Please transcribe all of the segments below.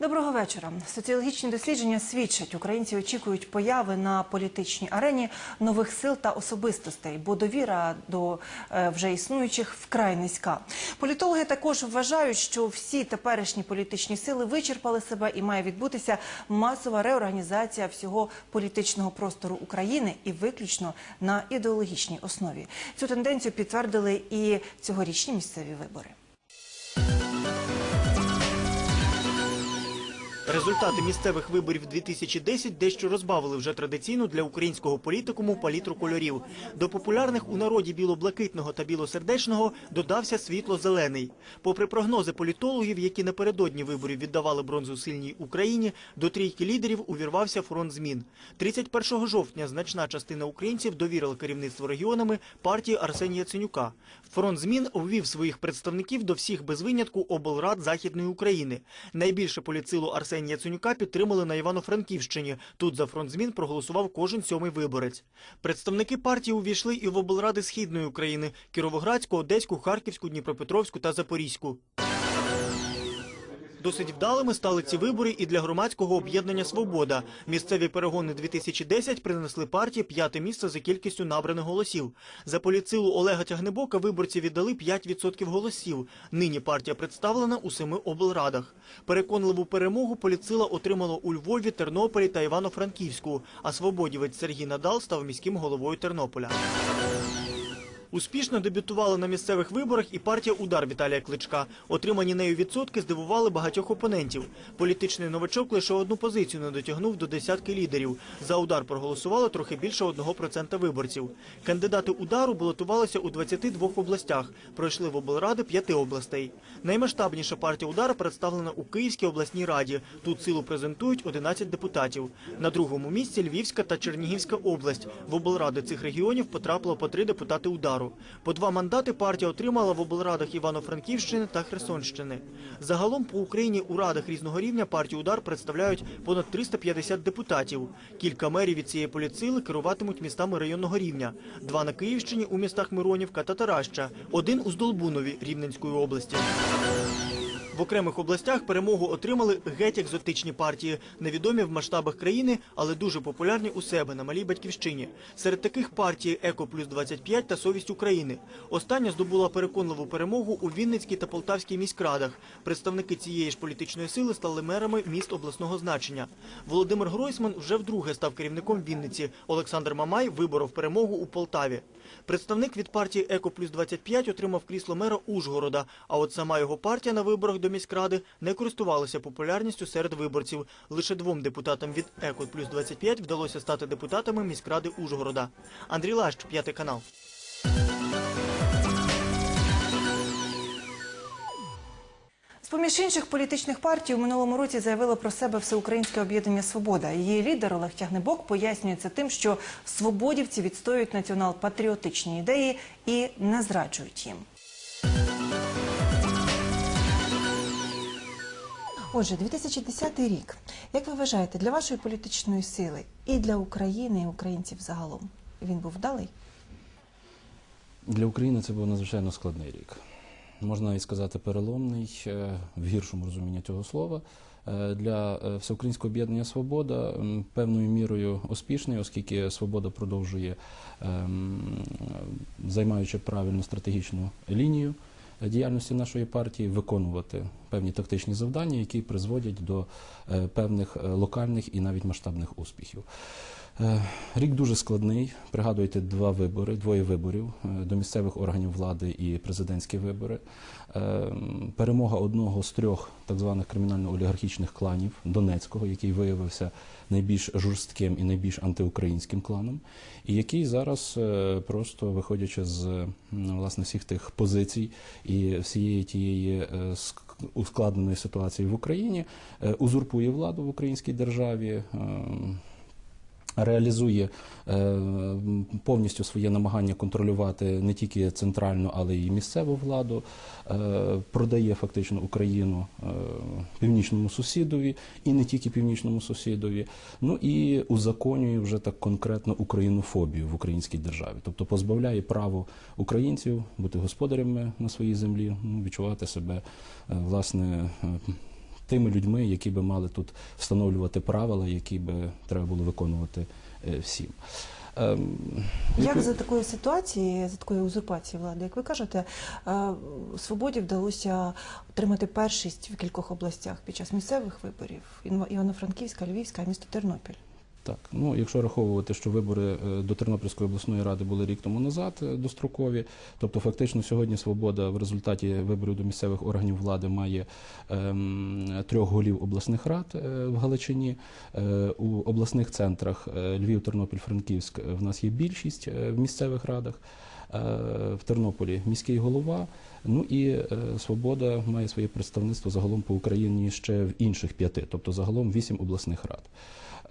Доброго вечора. Соціологічні дослідження свідчать, українці очікують появи на політичній арені нових сил та особистостей, бо довіра до е, вже існуючих вкрай низька. Політологи також вважають, що всі теперішні політичні сили вичерпали себе і має відбутися масова реорганізація всього політичного простору України і виключно на ідеологічній основі. Цю тенденцію підтвердили і цьогорічні місцеві вибори. Результати місцевих виборів 2010 дещо розбавили вже традиційну для українського політикуму палітру кольорів. До популярних у народі біло-блакитного та білосердечного додався світло-зелений. Попри прогнози політологів, які напередодні виборів віддавали бронзу сильній Україні, до трійки лідерів увірвався фронт змін. 31 жовтня значна частина українців довірила керівництво регіонами партії Арсенія Яценюка. Фронт змін ввів своїх представників до всіх без винятку облрад Західної України. Найбільше політсилу Арсенія Яценюка підтримали на Івано-Франківщині. Тут за фронт змін проголосував кожен сьомий виборець. Представники партії увійшли і в облради Східної України – Кіровоградську, Одеську, Харківську, Дніпропетровську та Запорізьку. Досить вдалими стали ці вибори і для громадського об'єднання «Свобода». Місцеві перегони 2010 принесли партії п'яте місце за кількістю набраних голосів. За політсилу Олега Тягнебока виборці віддали 5% голосів. Нині партія представлена у семи облрадах. Переконливу перемогу політсила отримала у Львові, Тернополі та Івано-Франківську, а свободівець Сергій Надал став міським головою Тернополя. Успішно дебютувала на місцевих виборах і партія «Удар» Віталія Кличка. Отримані нею відсотки здивували багатьох опонентів. Політичний новачок лише одну позицію не дотягнув до десятки лідерів. За «Удар» проголосувало трохи більше 1% виборців. Кандидати «Удару» балотувалися у 22 областях. Пройшли в облради п'яти областей. Наймасштабніша партія «Удар» представлена у Київській обласній раді. Тут силу презентують 11 депутатів. На другому місці Львівська та Чернігівська область. В облради цих регіонів потрапило по три депутати «Удару». По два мандати партія отримала в облрадах Івано-Франківщини та Херсонщини. Загалом по Україні у радах різного рівня партію «Удар» представляють понад 350 депутатів. Кілька мерів від цієї поліцили керуватимуть містами районного рівня. Два на Київщині у містах Миронівка та Тараща. Один у Здолбунові Рівненської області. В окремих областях перемогу отримали геть екзотичні партії, невідомі в масштабах країни, але дуже популярні у себе на малій батьківщині. Серед таких партії Еко плюс 25 та Совість України. Остання здобула переконливу перемогу у Вінницькій та Полтавській міськрадах. Представники цієї ж політичної сили стали мерами міст обласного значення. Володимир Гройсман вже вдруге став керівником Вінниці. Олександр Мамай виборов перемогу у Полтаві. Представник від партії Еко плюс 25 отримав крісло мера Ужгорода. А от сама його партія на виборах до міськради не користувалася популярністю серед виборців. Лише двом депутатам від Еко плюс 25 вдалося стати депутатами міськради Ужгорода. Андрій Лащ, п'ятий канал. З-поміж інших політичних партій у минулому році заявило про себе всеукраїнське об'єднання Свобода. Її лідер Олег Тягнебок пояснює це тим, що свободівці відстоюють націонал-патріотичні ідеї і не зраджують їм. Отже, 2010 рік. Як ви вважаєте, для вашої політичної сили і для України, і українців загалом він був вдалий? Для України це був надзвичайно складний рік. Можна навіть сказати переломний е, в гіршому розумінні цього слова. Е, Для е, Всеукраїнського об'єднання Свобода певною мірою успішний, оскільки Свобода продовжує, ем, займаючи правильну стратегічну лінію діяльності нашої партії, виконувати певні тактичні завдання, які призводять до певних локальних і навіть масштабних успіхів. Е, Рік дуже складний. Пригадуєте два вибори, двоє виборів е, до місцевих органів влади і президентські вибори. Е, Перемога одного з трьох так званих кримінально-олігархічних кланів Донецького, який виявився найбільш жорстким і найбільш антиукраїнським кланом, і який зараз, просто виходячи з власне всіх тих позицій і всієї тієї ускладненої ситуації в Україні, узурпує владу в українській державі. Реалізує е, повністю своє намагання контролювати не тільки центральну, але й місцеву владу, е, продає фактично Україну е, північному сусідові і не тільки північному сусідові. Ну і узаконює вже так конкретно українофобію в українській державі, тобто позбавляє право українців бути господарями на своїй землі, ну, відчувати себе власне. Тими людьми, які би мали тут встановлювати правила, які би треба було виконувати е, всім. Ем, Як за такої ситуації, за такої узурпації влади, як ви кажете, е, свободі вдалося отримати першість в кількох областях під час місцевих виборів Івано-Франківська, Львівська, місто Тернопіль. Так, ну якщо раховувати, що вибори е, до Тернопільської обласної ради були рік тому назад е, дострокові, тобто фактично сьогодні свобода в результаті виборів до місцевих органів влади має ем, трьох голів обласних рад е, в Галичині. Е, у обласних центрах е, Львів, Тернопіль, Франківськ е, в нас є більшість е, в місцевих радах. В Тернополі міський голова. Ну і Свобода має своє представництво загалом по Україні ще в інших п'яти, тобто загалом вісім обласних рад.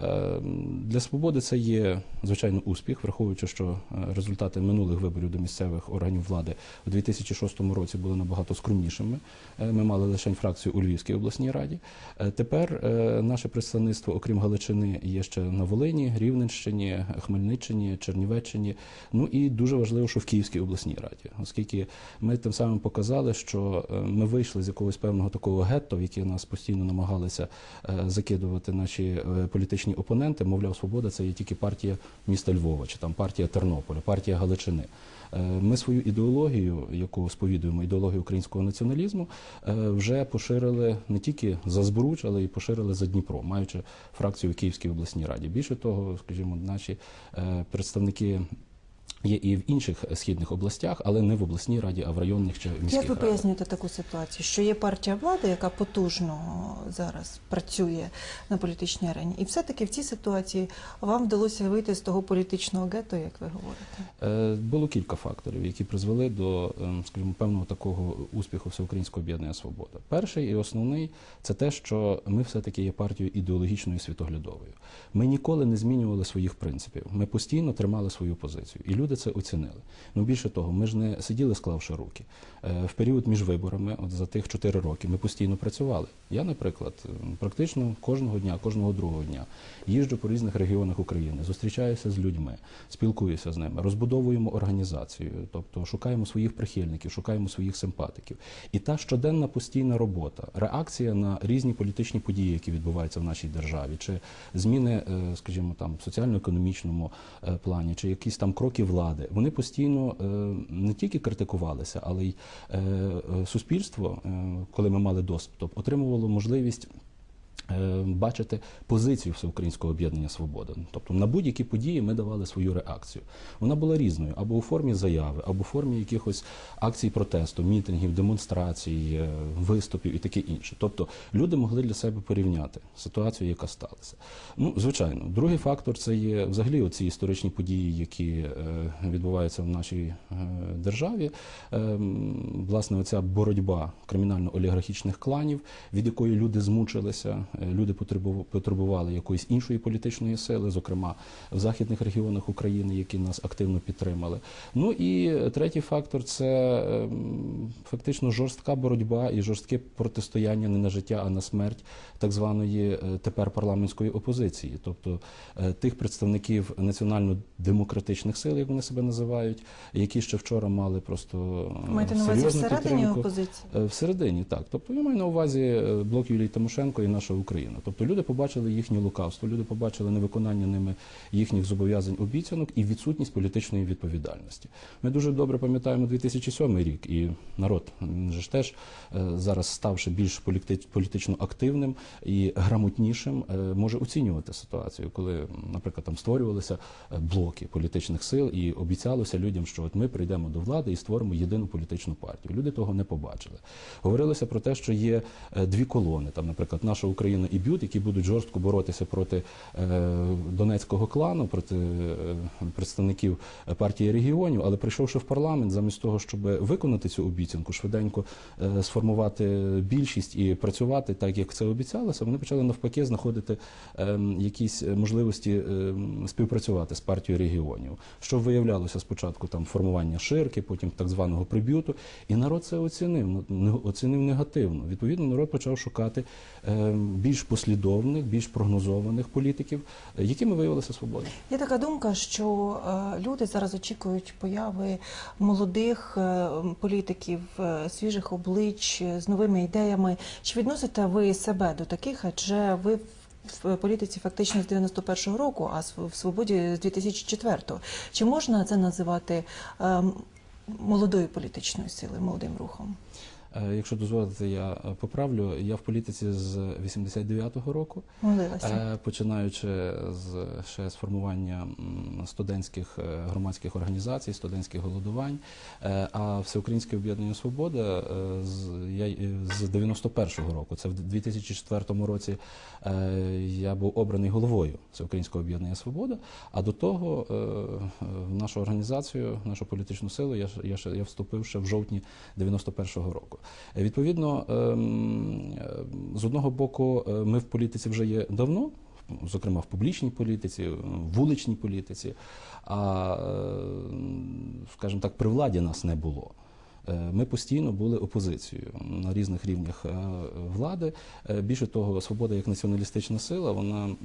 Е, Для свободи це є звичайно успіх, враховуючи, що е, результати минулих виборів до місцевих органів влади у 2006 році були набагато скромнішими. Е, Ми мали лише фракцію у Львівській обласній раді. Е, Тепер наше представництво, окрім Галичини, є ще на Волині, Рівненщині, Хмельниччині, Чернівеччині. Ну і дуже важливо, що в Київській обласній раді, оскільки ми тим самим показали, що ми вийшли з якогось певного такого гетто, в яке нас постійно намагалися закидувати наші е, політичні опоненти. Мовляв, свобода це є тільки партія міста Львова, чи там партія Тернополя, партія Галичини. Е, Ми свою ідеологію, яку сповідуємо, ідеологію українського націоналізму, е, вже поширили не тільки за Збруч, але й поширили за Дніпро, маючи фракцію в Київській обласній раді. Більше того, скажімо, наші е, представники. Є і в інших східних областях, але не в обласній раді, а в районних чи міських Як ви радах. пояснюєте таку ситуацію, що є партія влади, яка потужно зараз працює на політичній арені, і все-таки в цій ситуації вам вдалося вийти з того політичного гетто, як ви говорите? Е, Було кілька факторів, які призвели до, ем, скажімо, певного такого успіху Всеукраїнського об'єднання Свобода. Перший і основний це те, що ми все-таки є партією ідеологічною і світоглядовою. Ми ніколи не змінювали своїх принципів. Ми постійно тримали свою позицію, і люди це оцінили. Ну більше того, ми ж не сиділи, склавши руки. Е, В період між виборами, от за тих чотири роки, ми постійно працювали. Я, наприклад, практично кожного дня, кожного другого дня їжджу по різних регіонах України, зустрічаюся з людьми, спілкуюся з ними, розбудовуємо організацію, тобто шукаємо своїх прихильників, шукаємо своїх симпатиків. І та щоденна постійна робота, реакція на різні політичні події, які відбуваються в нашій державі, чи зміни, е, скажімо, там в соціально-економічному е, плані, чи якісь там кроки влади, вони постійно е, не тільки критикувалися, але й е, е, суспільство, коли ми мали доступ, отримувало можливість. Е, Бачити позицію всеукраїнського об'єднання Свобода. Тобто на будь-які події ми давали свою реакцію. Вона була різною або у формі заяви, або у формі якихось акцій протесту, мітингів, демонстрацій, е, виступів і таке інше. Тобто люди могли для себе порівняти ситуацію, яка сталася. Ну, звичайно, другий фактор це є взагалі оці історичні події, які е, відбуваються в нашій державі. Власне, оця боротьба кримінально-олігархічних кланів, від якої люди змучилися, люди потребу- потребували якоїсь іншої політичної сили, зокрема в західних регіонах України, які нас активно підтримали. Ну і третій фактор це ем, фактично жорстка боротьба і жорстке протистояння не на життя, а на смерть так званої е, тепер парламентської опозиції, тобто е, тих представників національно-демократичних сил, як вони себе називають, які ще вчора мали просто е, Маєте на увазі всередині опозиції? Е, Всередині, так. Тобто я маю на увазі е, блок Юлії Тимошенко і наша Україна.Тобто люди побачили їхнє лукавство, люди побачили невиконання ними їхніх зобов'язань обіцянок і відсутність політичної відповідальності. Ми дуже добре пам'ятаємо 2007 рік, і народ ж теж е, зараз ставши більш політично активним і грамотнішим, е, може оцінювати ситуацію, коли, наприклад, там створювалися е, блоки політичних сил і обіцялося людям, що от ми прийдемо до влади і створимо єдину політичну партію. Люди того не побачили. Говорилося про те, що є дві колони, там, наприклад, наша Україна і Бют, які будуть жорстко боротися проти е, донецького клану, проти е, представників партії регіонів, але прийшовши в парламент, замість того, щоб виконати цю обіцянку, швиденько е, сформувати більшість і працювати так, як це обіцялося, вони почали навпаки знаходити е, якісь можливості е, співпрацювати з партією регіонів, що виявлялося спочатку там формування ширки, потім так званого приб'юту, і народ це оцінив, ну, оцінив негативно. Відповідно, народ почав шукати е, більш послідовних, більш прогнозованих політиків, е, якими виявилася свобода. Є така думка, що е, люди зараз очікують появи молодих е, політиків, свіжих облич з новими ідеями. Чи відносите ви себе до таких? Адже ви в політиці фактично з 91-го року, а в свободі з 2004-го. Чи можна це називати е, молодою політичною силою, молодим рухом? Е, Якщо дозволите, я е, поправлю. Я в політиці з 89-го року. Молилася. Е, Починаючи з ще з формування студентських громадських організацій, студентських голодувань, а Всеукраїнське об'єднання Свобода з я з 91-го року. Це в 2004 році я був обраний головою Всеукраїнського об'єднання Свобода. А до того в нашу організацію, в нашу політичну силу, я я я вступив ще в жовтні 91-го року. Відповідно, ем, е, з одного боку, е, ми в політиці вже є давно, зокрема в публічній політиці, в вуличній політиці, а, е, скажімо так, при владі нас не було. Е, Ми постійно були опозицією на різних рівнях е, влади. Більше того, свобода як націоналістична сила, вона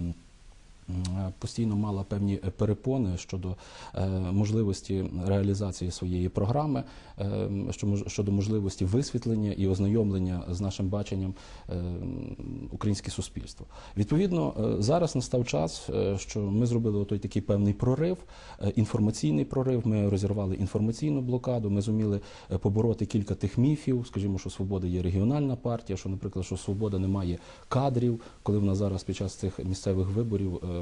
постійно мала певні е, перепони щодо е, можливості реалізації своєї програми, е, щодо можливості висвітлення і ознайомлення з нашим баченням е, українське суспільство. Відповідно, е, зараз настав час, е, що ми зробили той такий певний прорив, е, інформаційний прорив. Ми розірвали інформаційну блокаду. Ми зуміли е, побороти кілька тих міфів. Скажімо, що свобода є регіональна партія, що, наприклад, що свобода не має кадрів, коли в нас зараз під час цих місцевих виборів, е,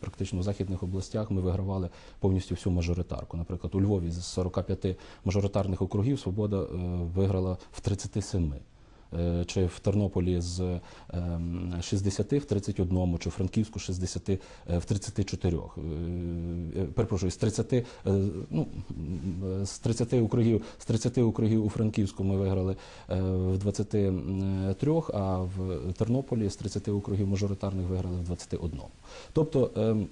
практично в західних областях, ми вигравали повністю всю мажоритарку. Наприклад, у Львові з 45 мажоритарних округів свобода е, виграла в 37. Е, Чи в Тернополі з ем, 60 в 31, чи в Франківську з 60 е, в 34. Е, е, Перепрошую, з 30, е, ну, з 30 округів, з 30 округів у Франківську ми виграли е, в 23, а в Тернополі з 30 округів мажоритарних виграли в 21. Тобто ем,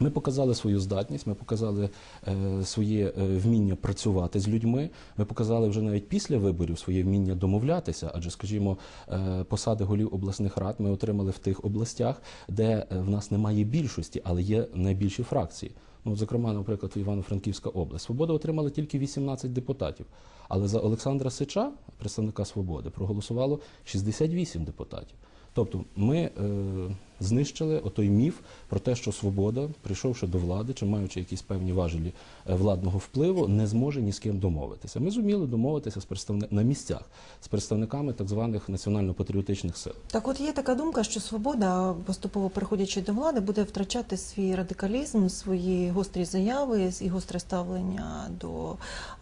ми показали свою здатність, ми показали е, своє е, вміння працювати з людьми. Ми показали вже навіть після виборів своє вміння домовлятися. Адже, скажімо, е, посади голів обласних рад ми отримали в тих областях, де е, в нас немає більшості, але є найбільші фракції. Ну, зокрема, наприклад, Івано-Франківська область. Свобода отримала тільки 18 депутатів. Але за Олександра Сича, представника свободи, проголосувало 68 депутатів. Тобто ми е, знищили отой міф про те, що свобода, прийшовши до влади чи маючи якісь певні важелі е, владного впливу, не зможе ні з ким домовитися. Ми зуміли домовитися з представни... на місцях з представниками так званих національно-патріотичних сил. Так, от є така думка, що свобода, поступово переходячи до влади, буде втрачати свій радикалізм, свої гострі заяви і гостре ставлення до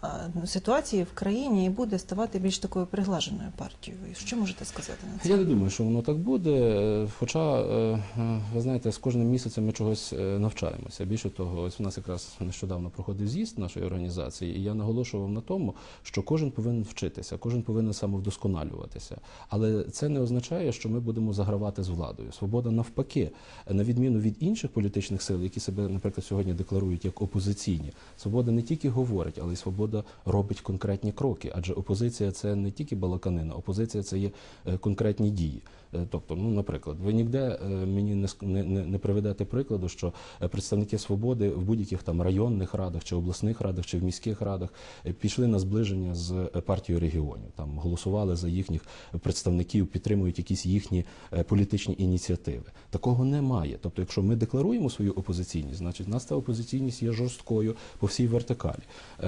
е, ситуації в країні і буде ставати більш такою приглаженою партією. Що можете сказати на це? Я не думаю, що воно так буде. е, Хоча, ви знаєте, з кожним місяцем ми чогось е, навчаємося. Більше того, ось у нас якраз нещодавно проходив з'їзд нашої організації, і я наголошував на тому, що кожен повинен вчитися, кожен повинен самовдосконалюватися. Але це не означає, що ми будемо загравати з владою. Свобода навпаки, на відміну від інших політичних сил, які себе, наприклад, сьогодні декларують як опозиційні. Свобода не тільки говорить, але й свобода робить конкретні кроки. Адже опозиція це не тільки балаканина, опозиція це є е, конкретні дії. Е, Тобто, ну, наприклад, ви ніде е, мені не, не, приведете прикладу, що е, представники свободи в будь-яких там районних радах, чи обласних радах, чи в міських радах е, пішли на зближення з е, партією регіонів, там голосували за їхніх представників, підтримують якісь їхні політичні ініціативи. Такого немає. Тобто, якщо ми декларуємо свою опозиційність, значить в нас та опозиційність є жорсткою по всій вертикалі.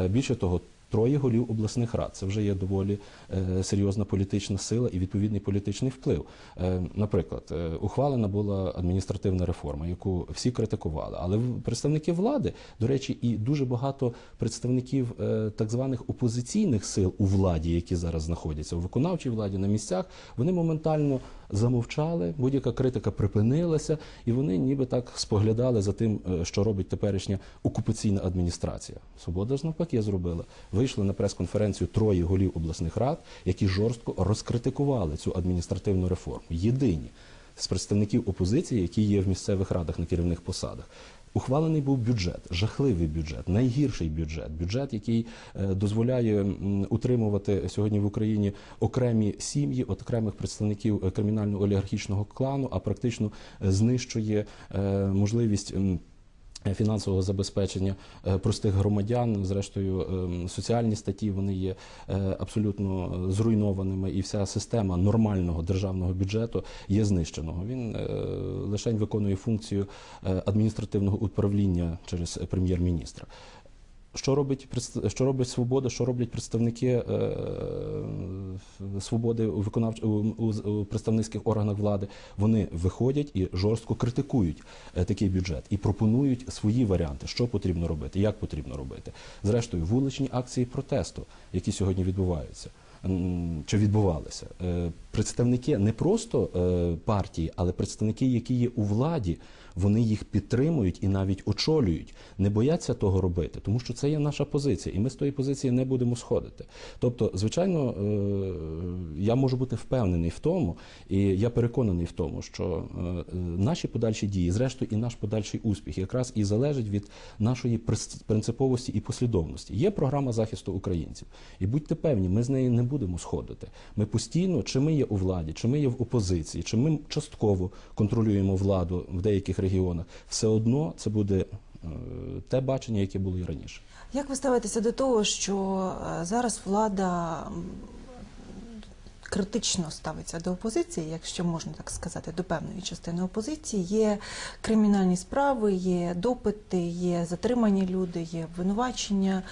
Більше того. Троє голів обласних рад це вже є доволі е, серйозна політична сила і відповідний політичний вплив. Е, наприклад, е, ухвалена була адміністративна реформа, яку всі критикували. Але представники влади, до речі, і дуже багато представників так званих опозиційних сил у владі, які зараз знаходяться у виконавчій владі на місцях, вони моментально замовчали, будь-яка критика припинилася, і вони ніби так споглядали за тим, е, що робить теперішня окупаційна адміністрація. Свобода ж навпаки зробила. Вийшли на прес-конференцію троє голів обласних рад, які жорстко розкритикували цю адміністративну реформу. Єдині з представників опозиції, які є в місцевих радах на керівних посадах. Ухвалений був бюджет, жахливий бюджет, найгірший бюджет, бюджет, який е, дозволяє утримувати сьогодні в Україні окремі сім'ї, окремих представників е, кримінально-олігархічного клану, а практично е, знищує можливість. Е, Фінансового забезпечення е, простих громадян, зрештою, ем, соціальні статті вони є е, абсолютно зруйнованими, і вся система нормального державного бюджету є знищеного. Він е, лише виконує функцію е, адміністративного управління через прем'єр-міністра. Що робить що робить свобода? Що роблять представники е, свободи виконавч... у представницьких органах влади? Вони виходять і жорстко критикують е, такий бюджет і пропонують свої варіанти, що потрібно робити, як потрібно робити. Зрештою, вуличні акції протесту, які сьогодні відбуваються. Чи відбувалися Е, представники не просто е, партії, але представники, які є у владі, вони їх підтримують і навіть очолюють, не бояться того робити, тому що це є наша позиція, і ми з тої позиції не будемо сходити. Тобто, звичайно, е, я можу бути впевнений в тому, і я переконаний в тому, що е, наші подальші дії, зрештою, і наш подальший успіх, якраз і залежить від нашої принциповості і послідовності. Є програма захисту українців, і будьте певні, ми з неї не будемо сходити. Ми постійно, чи ми є у владі, чи ми є в опозиції, чи ми частково контролюємо владу в деяких регіонах, все одно це буде е, те бачення, яке було і раніше. Як ви ставитеся до того, що е, зараз влада критично ставиться до опозиції, якщо можна так сказати, до певної частини опозиції? Є кримінальні справи, є допити, є затримані люди, є обвинувачення.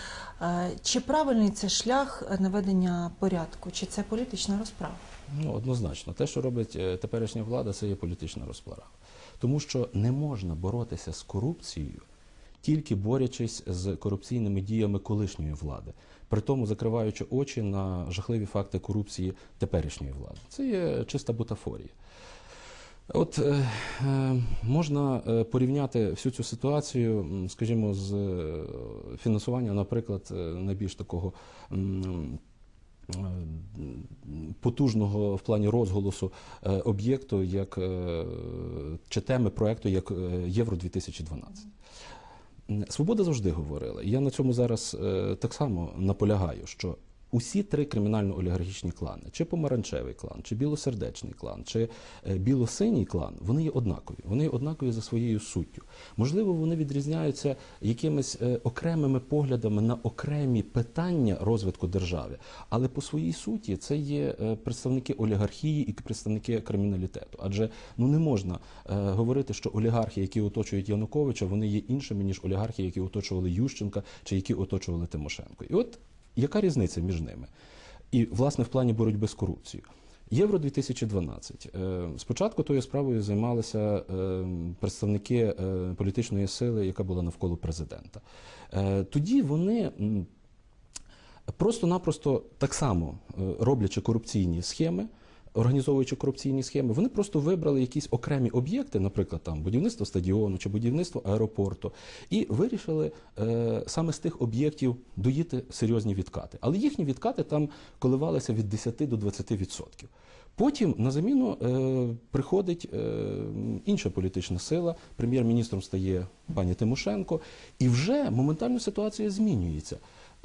Е, Чи правильний це шлях наведення порядку, чи це політична розправа? Ну, однозначно, те, що робить теперішня влада, це є політична розплара. Тому що не можна боротися з корупцією, тільки борючись з корупційними діями колишньої влади, при тому закриваючи очі на жахливі факти корупції теперішньої влади. Це є чиста бутафорія. От е, е, можна е, порівняти всю цю ситуацію, скажімо, з фінансуванням, наприклад, найбільш такого потужного в плані розголосу е, об'єкту, як е, чи теми проекту як е, Євро 2012. Свобода завжди говорила. Я на цьому зараз е, так само наполягаю, що усі три кримінально-олігархічні клани, чи помаранчевий клан, чи білосердечний клан, чи е, білосиній клан, вони є однакові. Вони є однакові за своєю суттю. Можливо, вони відрізняються якимись е, окремими поглядами на окремі питання розвитку держави, але по своїй суті це є е, представники олігархії і представники криміналітету. Адже ну не можна говорити, що олігархи, які оточують Януковича, вони є іншими ніж олігархи, які оточували Ющенка чи які оточували Тимошенко. І от яка різниця між ними? І власне в плані боротьби з корупцією. Євро 2012. Е, Спочатку тою справою займалися е, представники е, політичної сили, яка була навколо президента. Тоді вони просто-напросто так само роблячи корупційні схеми. Організовуючи корупційні схеми, вони просто вибрали якісь окремі об'єкти, наприклад, там будівництво стадіону чи будівництво аеропорту, і вирішили е, саме з тих об'єктів доїти серйозні відкати. Але їхні відкати там коливалися від 10 до 20%. Потім на заміну е, приходить е, інша політична сила, прем'єр-міністром стає пані Тимошенко, і вже моментально ситуація змінюється.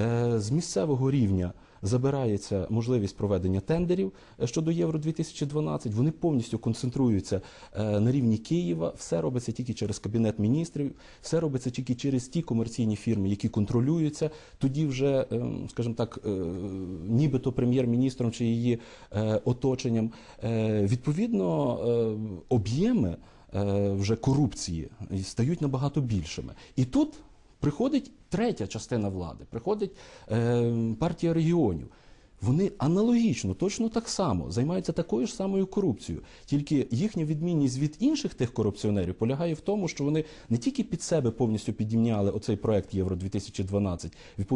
Е, з місцевого рівня забирається можливість проведення тендерів е, щодо Євро 2012. Вони повністю концентруються е, на рівні Києва. Все робиться тільки через кабінет міністрів, все робиться тільки через ті комерційні фірми, які контролюються. Тоді вже, е, скажімо так, е, нібито прем'єр-міністром чи її оточенням. Відповідно, об'єми вже корупції стають набагато більшими. І тут приходить третя частина влади, приходить е, партія регіонів. Вони аналогічно, точно так само займаються такою ж самою корупцією. Тільки їхня відмінність від інших тих корупціонерів полягає в тому, що вони не тільки під себе повністю підімняли оцей проект Євро 2012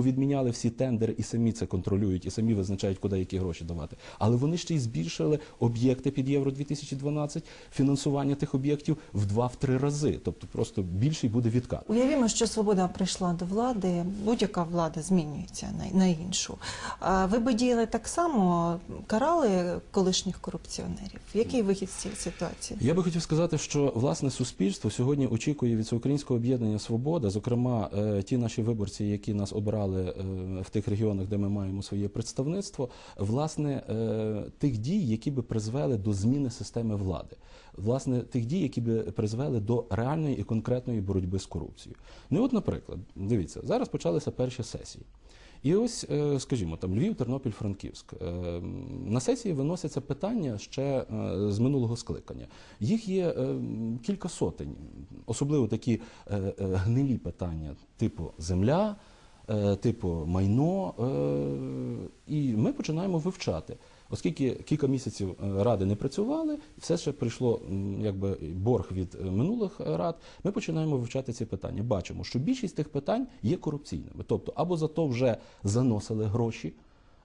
відміняли всі тендери і самі це контролюють, і самі визначають, куди які гроші давати. Але вони ще й збільшили об'єкти під Євро 2012, фінансування тих об'єктів в два-три рази. Тобто просто більший буде відкат. Уявімо, що свобода прийшла до влади, будь-яка влада змінюється на, іншу. Ви би діяли зрозуміли, так само карали колишніх корупціонерів. Який вихід з цієї ситуації? Я би хотів сказати, що власне суспільство сьогодні очікує від всеукраїнського об'єднання Свобода, зокрема, е, ті наші виборці, які нас обрали е, в тих регіонах, де ми маємо своє представництво, власне е, тих дій, які би призвели до зміни системи влади, власне тих дій, які би призвели до реальної і конкретної боротьби з корупцією. Ну, от, наприклад, дивіться, зараз почалися перші сесії. І ось, е, скажімо, там Львів, Тернопіль, Франківськ. Е, На сесії виносяться питання ще е, з минулого скликання. Їх є кілька сотень, особливо такі гнилі питання, типу земля, типу майно. І ми починаємо вивчати. Оскільки кілька місяців е, ради не працювали, все ще прийшло якби борг від е, минулих рад. Ми починаємо вивчати ці питання. Бачимо, що більшість тих питань є корупційними. Тобто, або за то вже заносили гроші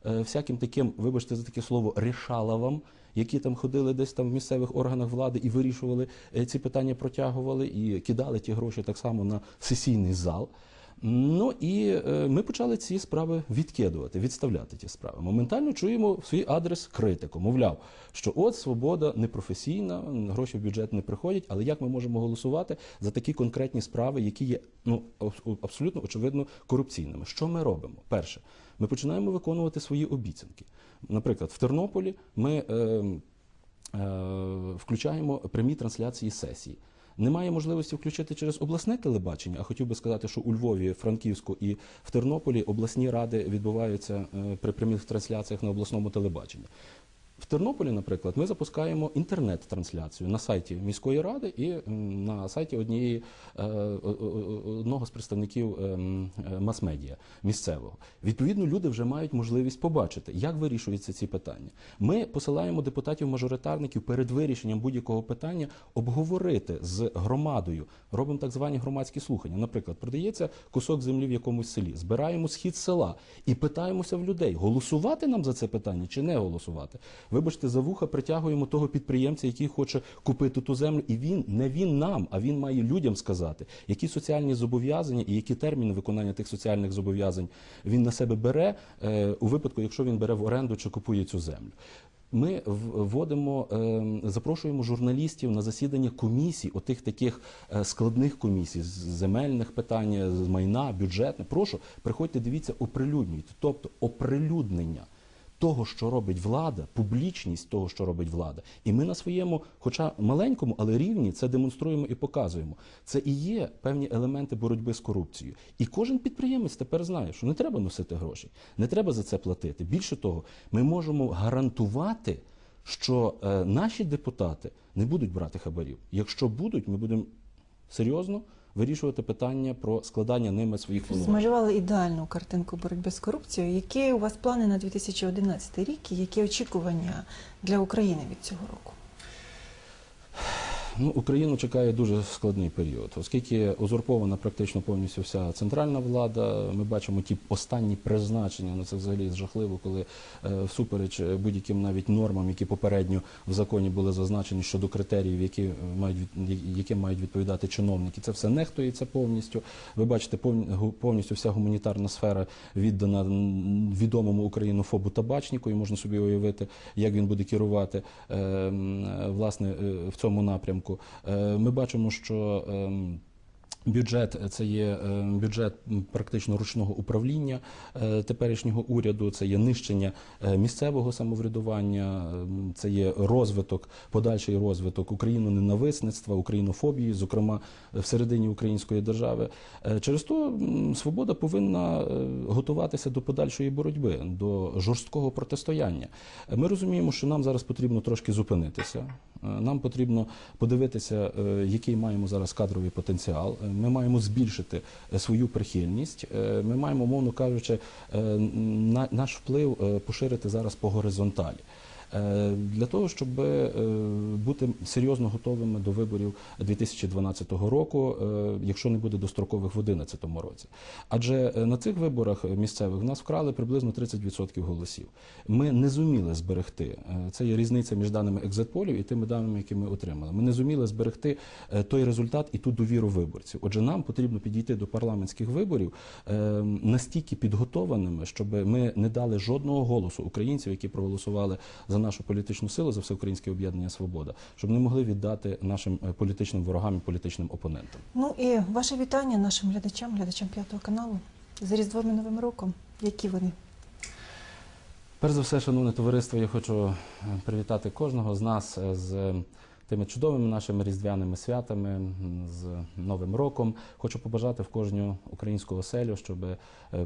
е, всяким таким, вибачте за таке слово, рішаловам, які там ходили десь там в місцевих органах влади і вирішували ці питання, протягували і кидали ті гроші так само на сесійний зал. Ну і е, ми почали ці справи відкидувати, відставляти ті справи. Моментально чуємо в свій адрес критику. Мовляв, що от свобода непрофесійна, гроші в бюджет не приходять, але як ми можемо голосувати за такі конкретні справи, які є ну аб- абсолютно очевидно корупційними? Що ми робимо? Перше, ми починаємо виконувати свої обіцянки. Наприклад, в Тернополі ми. Е, е, включаємо прямі трансляції сесії. Немає можливості включити через обласне телебачення, а хотів би сказати, що у Львові, Франківську і в Тернополі обласні ради відбуваються е, при прямих трансляціях на обласному телебаченні. В Тернополі, наприклад, ми запускаємо інтернет-трансляцію на сайті міської ради і на сайті однієї е, о- о- одного з представників е, мас-медіа місцевого. Відповідно, люди вже мають можливість побачити, як вирішуються ці питання. Ми посилаємо депутатів-мажоритарників перед вирішенням будь-якого питання обговорити з громадою. Робимо так звані громадські слухання. Наприклад, продається кусок землі в якомусь селі, збираємо схід села і питаємося в людей, голосувати нам за це питання чи не голосувати. Вибачте, за вуха притягуємо того підприємця, який хоче купити ту землю, і він не він нам, а він має людям сказати, які соціальні зобов'язання і які терміни виконання тих соціальних зобов'язань він на себе бере е, у випадку, якщо він бере в оренду чи купує цю землю. Ми вводимо, е, запрошуємо журналістів на засідання комісій, отих таких е, складних комісій з земельних питань, з майна, бюджетне. Прошу, приходьте, дивіться, оприлюднюйте. Тобто оприлюднення того, що робить влада, публічність того, що робить влада. І ми на своєму, хоча маленькому, але рівні, це демонструємо і показуємо. Це і є певні елементи боротьби з корупцією. І кожен підприємець тепер знає, що не треба носити гроші, не треба за це платити. Більше того, ми можемо гарантувати, що е, наші депутати не будуть брати хабарів. Якщо будуть, ми будемо серйозно вирішувати питання про складання ними своїх повноважень. Змалювали ідеальну картинку боротьби з корупцією. Які у вас плани на 2011 рік і які очікування для України від цього року? Ну, Україну чекає дуже складний період, оскільки узурпована практично повністю вся центральна влада. Ми бачимо ті останні призначення. Ну це взагалі жахливо, коли е, всупереч будь-яким навіть нормам, які попередньо в законі були зазначені щодо критеріїв, які мають яким мають відповідати чиновники. Це все нехтується повністю. Ви бачите, повні- повністю вся гуманітарна сфера віддана відомому українофобу табачнику, і можна собі уявити, як він буде керувати е, е, власне е, в цьому напрямку. Е, Ми бачимо, що ем, Бюджет це є е, бюджет практично ручного управління е, теперішнього уряду. Це є нищення е, місцевого самоврядування, е, це є розвиток, подальший розвиток україноненависництва, українофобії, зокрема всередині української держави. Через то свобода повинна готуватися до подальшої боротьби, до жорсткого протистояння. Ми розуміємо, що нам зараз потрібно трошки зупинитися. Е, Нам потрібно подивитися, е, який маємо зараз кадровий потенціал. Е, Ми маємо збільшити свою прихильність. Ми маємо, мовно кажучи, на- наш вплив поширити зараз по горизонталі. Е, для того, щоб е, бути серйозно готовими до виборів 2012 року, е, якщо не буде дострокових в 2011 році. Адже на цих виборах місцевих в нас вкрали приблизно 30% голосів. Ми не зуміли зберегти. Це є різниця між даними екзитполів і тими даними, які ми отримали. Ми не зуміли зберегти той результат і ту довіру виборців. Отже, нам потрібно підійти до парламентських виборів настільки підготованими, щоб ми не дали жодного голосу українців, які проголосували за нашу політичну силу, за всеукраїнське об'єднання Свобода, щоб не могли віддати нашим е, політичним ворогам і політичним опонентам. Ну і ваше вітання нашим глядачам, глядачам п'ятого каналу з Різдвом і Новим роком. Які вони? Перш за все, шановне товариство, я хочу е, привітати кожного з нас е, з тими чудовими нашими різдвяними святами, з Новим роком. Хочу побажати в кожну українську оселю, щоб е,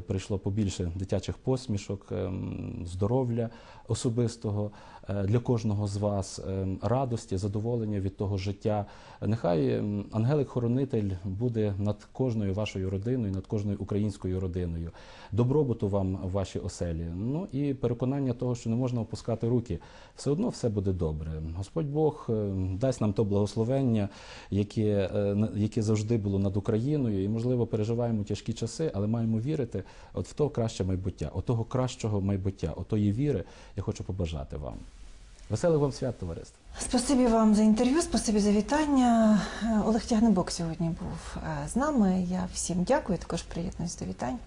прийшло побільше дитячих посмішок, е, здоров'я особистого е, для кожного з вас, е, радості, задоволення від того життя. Нехай ангелик-хоронитель буде над кожною вашою родиною, над кожною українською родиною. Добробуту вам в вашій оселі. Ну і переконання того, що не можна опускати руки. Все одно все буде добре. Господь Бог е, дасть нам то благословення, яке, е, яке завжди було над Україною. І, можливо, переживаємо тяжкі часи, але маємо вірити от в то краще майбуття, от того кращого майбуття, отої віри я хочу побажати вам. Веселих вам свят, товариство! Спасибі вам за інтерв'ю, спасибі за вітання. Е, Олег Тягнебок сьогодні був е, з нами. Я всім дякую. Також приєднуюсь до вітань.